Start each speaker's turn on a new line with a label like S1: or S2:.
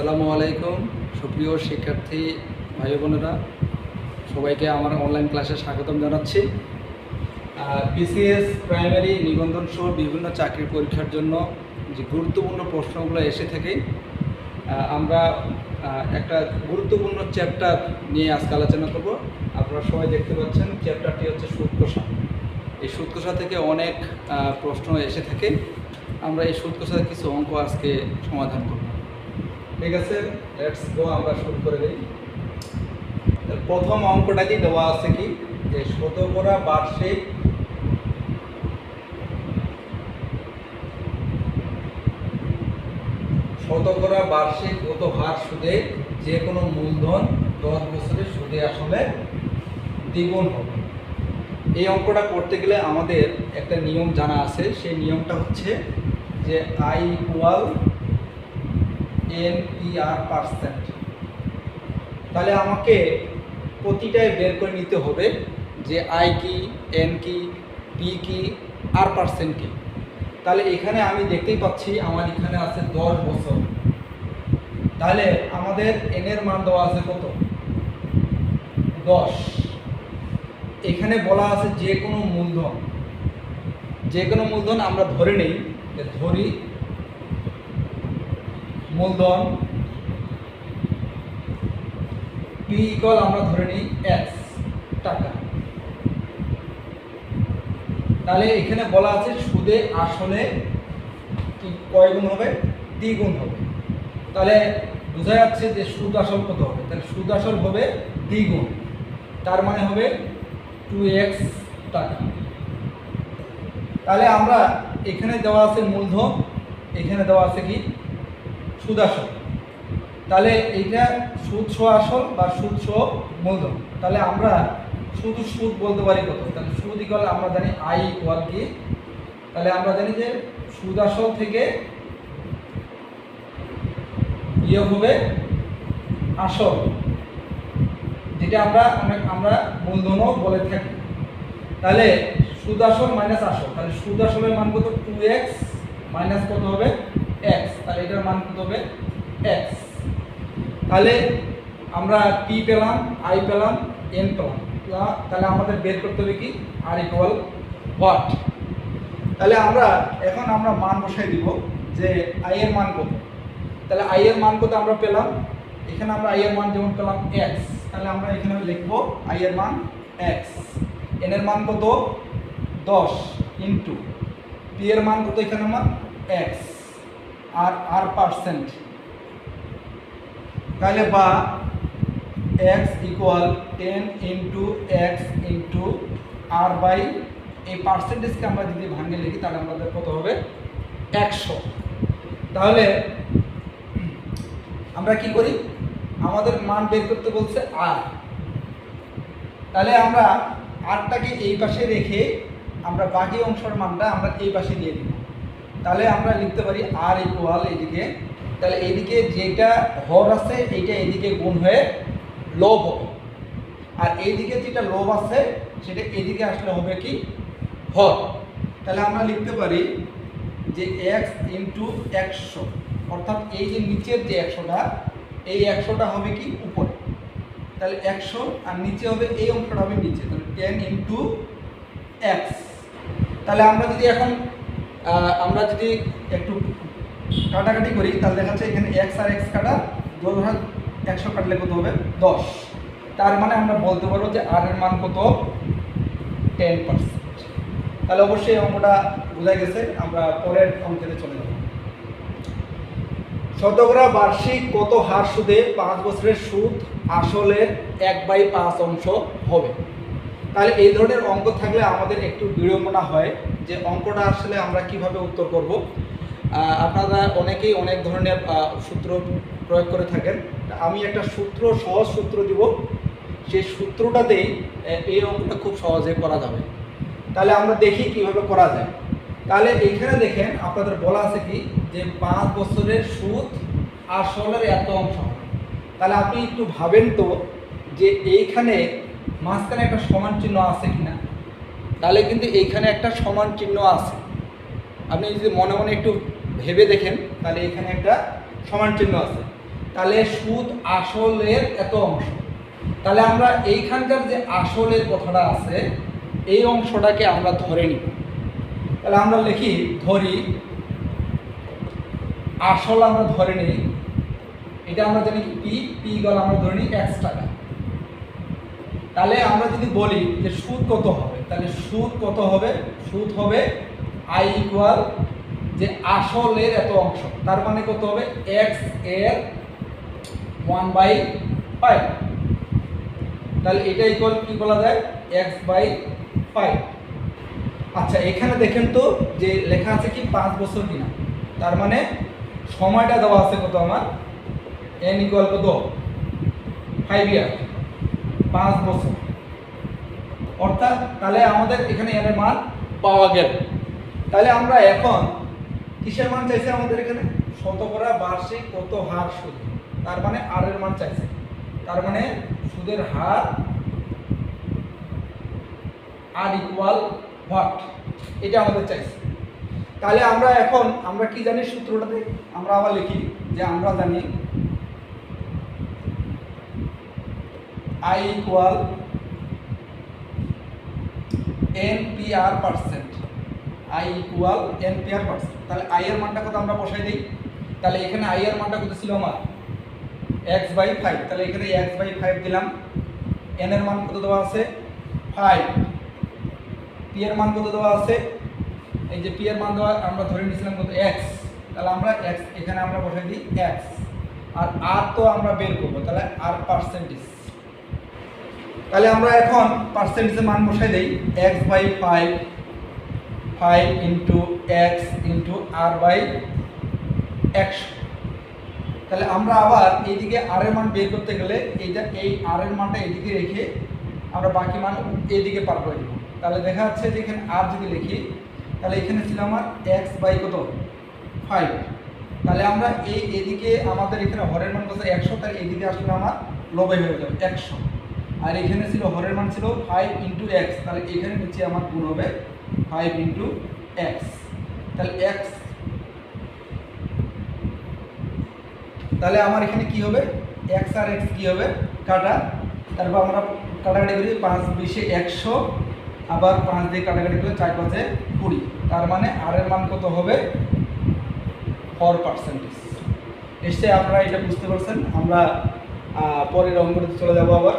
S1: আসসালামু আলাইকুম। সুপ্রিয় শিক্ষার্থী ভাই বোনেরা, সবাইকে আমার অনলাইন ক্লাসে স্বাগতম জানাচ্ছি। বিসিএস প্রাইমারি নিবন্ধন সহ বিভিন্ন চাকরির পরীক্ষার জন্য যে গুরুত্বপূর্ণ প্রশ্নগুলো এসে থাকে আমরা একটা গুরুত্বপূর্ণ চ্যাপ্টার নিয়ে আজকে আলোচনা করব। আপনারা সবাই দেখতে পাচ্ছেন চ্যাপ্টারটি হচ্ছে সুৎকষা এই সুৎকষা থেকে অনেক প্রশ্ন এসে থাকে। আমরা এই সুৎকষার কিছু অঙ্ক আজকে সমাধান করব। ঠিক আছে লেটস গো আমরা শুরু করে দিই। প্রথম অঙ্কটাতেই দেওয়া আছে কি? যে শতকরা বার্ষিক শতকরা বার্ষিক কত হার সুদে যে কোনো মূলধন দশ বছরের সুদে আসলে দ্বিগুণ হবে। এই অঙ্কটা করতে গেলে আমাদের একটা নিয়ম জানা আছে, সেই নিয়মটা হচ্ছে যে I equal N E R percent তাহলে আমাকে প্রতিটায় বের করে নিতে হবে যে আই কি এন কি পি কি আর পার্সেন্ট কি। তাহলে এখানে আমি দেখতেই পাচ্ছি আমার এখানে আছে দশ বছর। তাহলে আমাদের এন এর মান দেওয়া আছে কত? দশ। এখানে বলা আছে যে কোনো মূলধন। যে কোনো মূলধন আমরা ধরে নেই ধরি মূলধন পি ইকল আমরা ধরে নিই এক্স টাকা। তাহলে এখানে বলা আছে সুদে আসলে কি, কয় গুণ হবে? দ্বিগুণ হবে। তাহলে বোঝা যাচ্ছে যে সুদ আসল কত হবে? তাহলে সুদ আসল হবে দ্বিগুণ তার মানে হবে টু এক্স টাকা। তাহলে আমরা এখানে দেওয়া আছে মূলধন, এখানে দেওয়া আছে কি? সুদ আসল তাহলে এইটা সুদ সহ আসল বা সুদ সহ মূলধন। তাহলে আমরা শুধু সুদ বলতে পারি কত তাহলে সুদ ইকুয়াল আমরা জানি আই ইকুয়াল কি তাহলে আমরা জানি যে সুদ আসল থেকে ইয়ে হবে আসল। যেটা আমরা অনেক আমরা মূলধনও বলে থাকি। তাহলে সুদ আসল মাইনাস আসল। তাহলে সুদ আসলের মান কত? টু এক্স মাইনাস কত হবে? এক্স তাহলে এটার মান কত হবে? এক্স তাহলে আমরা পি পেলাম আই পেলাম এন পেলাম। তাহলে আমাদের বের করতে হবে কি? আর ইকুয়াল হোয়াট তাহলে আমরা, এখন আমরা মান বসাই দিব যে আই এর মান কত। তাহলে আই এর মান কত আমরা পেলাম? এখানে আমরা আই এর মান যেমন পেলাম এক্স তাহলে আমরা এখানে লিখব আই এর মান এক্স এন এর মান কত? দশ ইন্টু পি এর মান কত এখানে আমার? এক্স আর আর পার্সেন্ট তাহলে বা X equal ten into X into R by এই পার্সেন্টেজকে আমরা যদি ভাঙে লিখি, তাহলে আমাদের কত হবে? একশো। তাহলে আমরা কি করি? আমাদের মান বের করতে বলছে আর তাহলে আমরা আরটাকে এই পাশে রেখে আমরা বাকি অংশের মানটা আমরা এই পাশে দিয়ে দিব। তাহলে আমরা লিখতে পারি আর ইকুয়াল এদিকে। তাহলে এইদিকে যেটা হর আছে, এইটা এইদিকে গুণ হয়ে লোভ হবে। আর এইদিকে যেটা লোভ আছে, সেটা এদিকে আসলে হবে কি? হর। তাহলে আমরা লিখতে পারি যে এক্স ইন্টু একশো। অর্থাৎ এই যে নিচের যে একশোটা, এই একশোটা হবে কি? উপরে। তাহলে একশো আর নিচে হবে, এই অংশটা হবে নিচে। তাহলে টেন ইন্টু এক্স তাহলে আমরা যদি এখন আমরা যদি একটু কাটাকাটি করি, তাহলে দেখা যাচ্ছে এখানে এক্স আর এক্স কাটা ধরুন একশো কাটলে কত হবে? দশ। তার মানে আমরা বলতে পারব যে আর এর মান কত? টেন পার্সেন্ট তাহলে অবশ্যই অঙ্কটা বোঝা গেছে, আমরা পরের অঙ্কেতে চলে যাব। শতকরা বার্ষিক কত হার সুদে পাঁচ বছরের সুদ আসলের এক বাই পাঁচ অংশ হবে? তাহলে এই ধরনের অঙ্ক থাকলে আমাদের একটু বিড়ম্বনা হয়। যে অঙ্কটা আসলে আমরা কীভাবে উত্তর করব। আপনারা অনেকেই অনেক ধরনের সূত্র প্রয়োগ করে থাকেন। আমি একটা সূত্র, সহজ সূত্র দিব। সেই সূত্রটাতেই এই অঙ্কটা খুব সহজে করা যাবে। তাহলে আমরা দেখি কীভাবে করা যায়। তাহলে এইখানে দেখেন, আপনাদের বলা আছে কি? যে পাঁচ বছরের সুদ আসলের এত অংশ। তাহলে আপনি একটু ভাবেন তো, যে এইখানে মাঝখানে একটা সমান চিহ্ন আছে কিনা। তাহলে কিন্তু এইখানে একটা সমান চিহ্ন আছে। আপনি যদি মনে মনে একটু ভেবে দেখেন, তাহলে এখানে একটা সমান চিহ্ন আছে। তাহলে সুদ আসলের এত অংশ। তাহলে আমরা এইখানকার যে আসলের কথাটা আছে, এই অংশটাকে আমরা ধরে নিব। তাহলে আমরা লিখি, ধরি, আসল আমরা ধরে নিই। এটা আমরা জানি পি পি গল আমরা ধরে নিই এক্স টাকা। তাহলে আমরা যদি বলি যে সুদ কত হবে তাহলে সুদ কত হবে? সুদ হবে আই ইকুয়াল যে আসলের এত অংশ। তার মানে কত হবে? এক্সের ওয়ান বাই ফাইভ তাহলে এটা ইকুয়াল কি বলা যায়? এক্স বাই ফাইভ আচ্ছা এখানে দেখেন তো যে লেখা আছে কি পাঁচ বছর কিনা? তার মানে সময়টা দেওয়া আছে কত আমার? এন ইকুয়াল কত? ফাইভ ইয়ার পাঁচ বছর। অর্থাৎ তাহলে আমাদের এখানে এর মান পাওয়া গেল। তাহলে আমরা এখন কিসের মান চাইছে আমাদের এখানে? শতকরা বার্ষিক কত হার সুদ? তার মানে আর এর মান চাইছে। তার মানে সুদের হার আর ইকুয়াল হোয়াট এটা আমাদের চাইছে। তাহলে আমরা এখন, আমরা কি জানি সূত্রটাতে? আমরা আবার লিখি যে আমরা জানি I equal N P R percent. I equal N P R percent. তাহলে আই এর মানটা কত আমরা বসাই দিই? তাহলে এখানে আই এর মানটা কত ছিল আমার? X by five. তাহলে এখানে এক্স বাই ফাইভ দিলাম। এন এর মান কত দেওয়া আছে? ফাইভ। পি এর মান কত দেওয়া আছে? এই যে পি এর মান দেওয়া আমরা ধরে নিয়েছিলাম কত? এক্স। তাহলে আমরা এক্স এখানে আমরা বসাই দিই এক্স। আর আর তো আমরা বের করব। তাহলে আর পার্সেন্টেজ। তাহলে আমরা এখন পার্সেন্টেজের মান বসাই দিই X by five five into X into R by একশো। তাহলে আমরা আবার এইদিকে আর এর মান বের করতে গেলে এইটা, এই আর এর মানটা এইদিকে রেখে আমরা বাকি মান এইদিকে পার করে দিব। তাহলে দেখা যাচ্ছে যে এখানে আর যদি লিখি, তাহলে এখানে ছিল আমার এক্স বাই কত? ফাইভ তাহলে আমরা এই এদিকে আমাদের এখানে হরের মান কত একশো, তাহলে এদিকে আসলে আমার লবে হয়ে যাবে, একশো। আর এখানে ছিল, হরের মান ছিল ফাইভ ইন্টু এক্স তাহলে এখানে নিচে আমার গুণ হবে ফাইভ ইন্টু এক্স তাহলে এক্স তাহলে আমার এখানে কি হবে? এক্স আর এক্স কি হবে? কাটা। তারপর আমরা কাটাকাটি করি পাঁচ বিশে একশো, আবার পাঁচ দিয়ে কাটাকাটি করে চার পাঁচে কুড়ি। তার মানে আর এর মান কত হবে? ফর পার্সেন্টেজ নিশ্চয়ই আপনারা এটা বুঝতে পারছেন। আমরা পরের অঙ্কটিতে চলে যাব আবার।